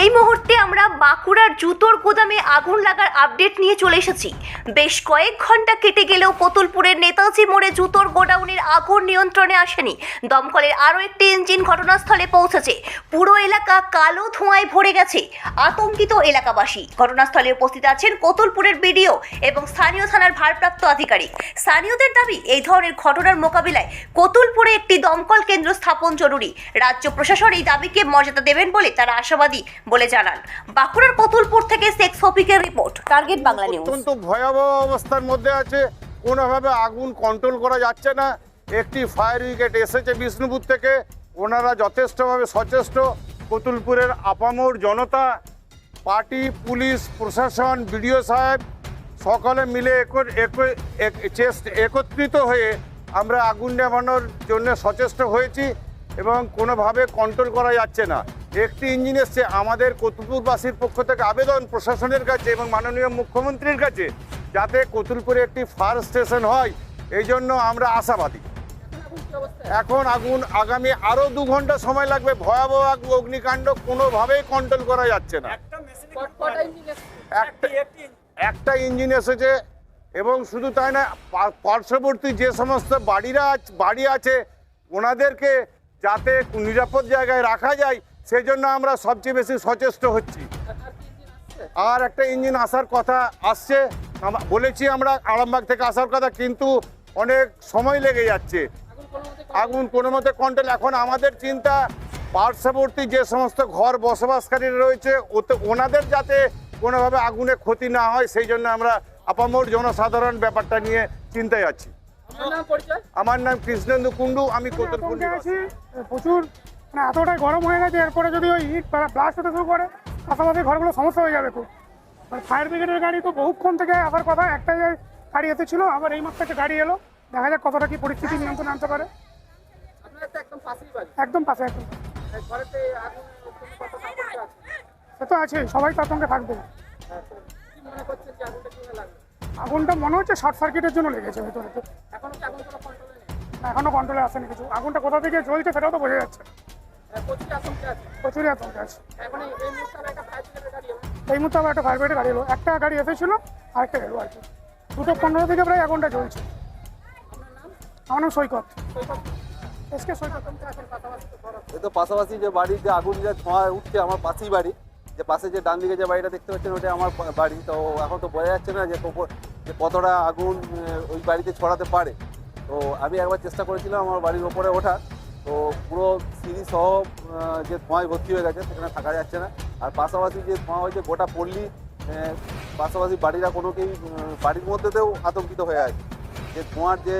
এই মুহূর্তে আমরা বাঁকুড়ার জুতোর গোদামে আগুন লাগার আপডেট নিয়ে চলে এসেছি। বেশ কয়েক ঘণ্টা কেটে গেলেও কতুলপুরের নেতাজি মোড়ে জুতোর গোডাউনের আগুন নিয়ন্ত্রণে আসেনি। দমকলের আরও একটি ইঞ্জিন ঘটনাস্থলে পৌঁছেছে। পুরো এলাকা কালো ধোঁয়ায় ভরে গেছে। আতঙ্কিত এলাকাবাসী। ঘটনাস্থলে উপস্থিত আছেন কতুলপুরের বিডিও এবং স্থানীয় থানার ভারপ্রাপ্ত আধিকারিক। স্থানীয়দের দাবি, এই ধরনের ঘটনার মোকাবিলায় কতুলপুরে একটি দমকল কেন্দ্র স্থাপন জরুরি। রাজ্য প্রশাসন এই দাবিকে মর্যাদা দেবেন বলে তারা আশাবাদী বলে জানান। বাঁকুড়ার কতুলপুর থেকে শেখ শফিকের রিপোর্ট টার্গেট বাংলা নিউজ। অত্যন্ত ভয়াবহ অবস্থার মধ্যে আছে। কোনোভাবে আগুন কন্ট্রোল করা যাচ্ছে না। একটি ফায়ার ব্রিগেড এসেছে বিষ্ণুপুর থেকে। ওনারা যথেষ্টভাবে সচেষ্ট। কতুলপুরের আপামোর জনতা পার্টি পুলিশ প্রশাসন বিডিও সাহেব সকলে মিলে একত্রিত হয়ে আমরা আগুন নেভানোর জন্য সচেষ্ট হয়েছি এবং কোনোভাবে কন্ট্রোল করা যাচ্ছে না। একটি ইঞ্জিন এসছে আমাদের কতুলপুরবাসীর পক্ষ থেকে আবেদন প্রশাসনের কাছে এবং মাননীয় মুখ্যমন্ত্রীর কাছে যাতে কতুলপুরে একটি ফায়ার স্টেশন হয়। এই জন্য আমরা আশাবাদী। এখন আগুন আগামী আরও দু ঘণ্টা সময় লাগবে। ভয়াবহ অগ্নিকাণ্ড কোনোভাবেই কন্ট্রোল করা যাচ্ছে না। একটা একটা ইঞ্জিন। এসেছে এবং শুধু তাই না পার্শ্ববর্তী যে সমস্ত বাড়িরা বাড়ি আছে ওনাদেরকে যাতে নিরাপদ জায়গায় রাখা যায় সেই জন্য আমরা সবচেয়ে বেশি সচেষ্ট হচ্ছি। আর একটা ইঞ্জিন আসার কথা আসছে বলেছি আমরা আরামবাগ থেকে আসার কথা কিন্তু অনেক সময় লেগে যাচ্ছে। আগুন কোনো মতে কন্ট্রোল এখন আমাদের চিন্তা পার্শ্ববর্তী যে সমস্ত ঘর বসবাসকারী রয়েছে ওতে ওনাদের যাতে কোনোভাবে আগুনে ক্ষতি না হয় সেই জন্য আমরা আপামর জনসাধারণ ব্যাপারটা নিয়ে চিন্তায় আছি। আমার নাম কৃষ্ণেন্দু কুণ্ডু আমি কতুলপুর প্রচুর। মানে এতটাই গরম হয়ে গেছে, এরপরে যদি ওই হিট ব্লাস্ট হতে শুরু করে, পাশাপাশি ঘরগুলো সমস্যা হয়ে যাবে খুব। ফায়ার ব্রিগেডের গাড়ি তো বহুক্ষণ থেকে আসার কথা, একটাই গাড়ি এসেছিল, আবার এই মাত্র একটা গাড়ি এলো। দেখা যাক কতটা কি পরিস্থিতি নিয়ন্ত্রণে আনতে পারে। একদম পাশে, একদম। সে তো আছে সবাই তার সঙ্গে থাকবে। আগুনটা মনে হচ্ছে শর্ট সার্কিটের জন্য লেগেছে ভেতরে। এখনও কন্ট্রোলে আসেনি কিছু। আগুনটা কোথা থেকে জ্বলছে সেটাও তো বোঝা যাচ্ছে প্রচুরই আতঙ্কে আছে। এই মুহূর্তে আবার একটা ফায়ার গাড়ি এলো। একটা গাড়ি এসেছিল আরেকটা এলো আর কি। দুটো পনেরো থেকে প্রায় আগুনটা জ্বলছে আমার নাম সৈকত। এসকে সৈকত। এই তো পাশাপাশি যে বাড়ি যে আগুন যে ধোঁয়া উঠছে আমার পাশেই বাড়ি যে পাশে যে ডান দিকে যে বাড়িটা দেখতে পাচ্ছেন ওটা আমার বাড়ি। তো এখন তো বোঝা যাচ্ছে না যে যে কতটা আগুন ওই বাড়িতে ছড়াতে পারে। তো আমি একবার চেষ্টা করেছিলাম আমার বাড়ির ওপরে ওঠা তো পুরো সিঁড়ি সহ যে ধোঁয়ায় ভর্তি হয়ে গেছে, সেখানে থাকা যাচ্ছে না। আর পাশাপাশি যে ধোঁয়া হয়েছে, গোটা পল্লী পাশাপাশি বাড়িরা কোনোকেই বাড়ির মধ্যেতেও আতঙ্কিত হয়ে আছে। যে ধোঁয়ার যে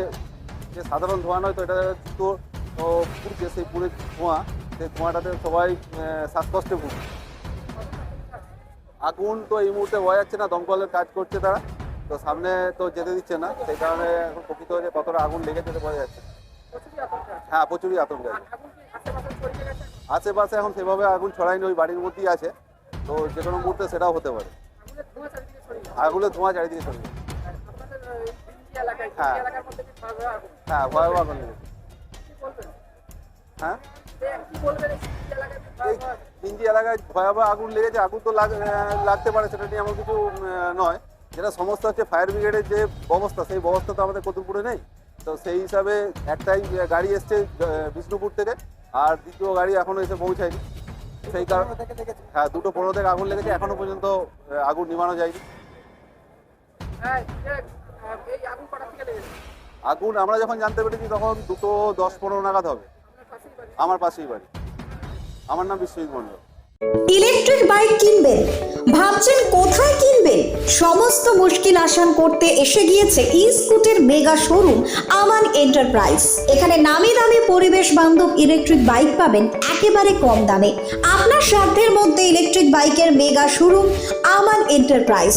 যে সাধারণ ধোঁয়া নয়, তো এটা তো পুড়ছে সেই পুরে ধোঁয়া। সেই ধোঁয়াটাতে সবাই শ্বাসকষ্টে ভুগছে। আগুন তো এই মুহূর্তে বোঝা যাচ্ছে না, দমকলের কাজ করছে তারা। তো সামনে তো যেতে দিচ্ছে না, সেই কারণে এখন প্রকৃত যে কতটা আগুন লেগেছে বোঝা যাচ্ছে। হ্যাঁ প্রচুরই আতঙ্ক আছে। আশেপাশে এখন সেভাবে আগুন ছড়ায়নি, ওই বাড়ির মধ্যেই আছে। তো যে কোনো মুহূর্তে সেটাও হতে পারে। আগুনের ধোঁয়া চারিদিকে ছড়িয়ে হ্যাঁ। হ্যাঁ ভয়াবহ আগুন হ্যাঁ? এই পিঞ্জি এলাকায় ভয়াবহ আগুন লেগেছে। আগুন তো লাগ- লাগতে পারে, সেটা নিয়ে এমন কিছু নয়। যেটা সমস্যা হচ্ছে ফায়ার ব্রিগেডের যে ব্যবস্থা, সেই ব্যবস্থা তো আমাদের কতুলপুরে নেই। তো সেই হিসাবে একটাই গাড়ি এসছে বিষ্ণুপুর থেকে। আর দ্বিতীয় গাড়ি এখনও এসে পৌঁছায়নি। সেই কারণে হ্যাঁ দুটো পনেরো থেকে আগুন লেগেছে এখনও পর্যন্ত আগুন নিভানো যায়নি। আগুন আমরা যখন জানতে পেরেছি তখন দুটো দশ পনেরো নাগাদ হবে। আমার পাশেই বাড়ি। আমার নাম বিশ্বজিৎ মণ্ডল। ইলেকট্রিক বাইক কিনবেন? ভাবছেন কোথায় কিনবেন? সমস্ত মুশকিল আসান করতে এসে গিয়েছে e scooter mega showroom, Aman enterprise. এখানে নামি দামি পরিবেশ বান্ধব ইলেকট্রিক বাইক পাবেন একেবারে কম দামে। আপনার সাধ্যের মধ্যে ইলেকট্রিক বাইকের মেগা শোরুম, আমান এন্টারপ্রাইজ।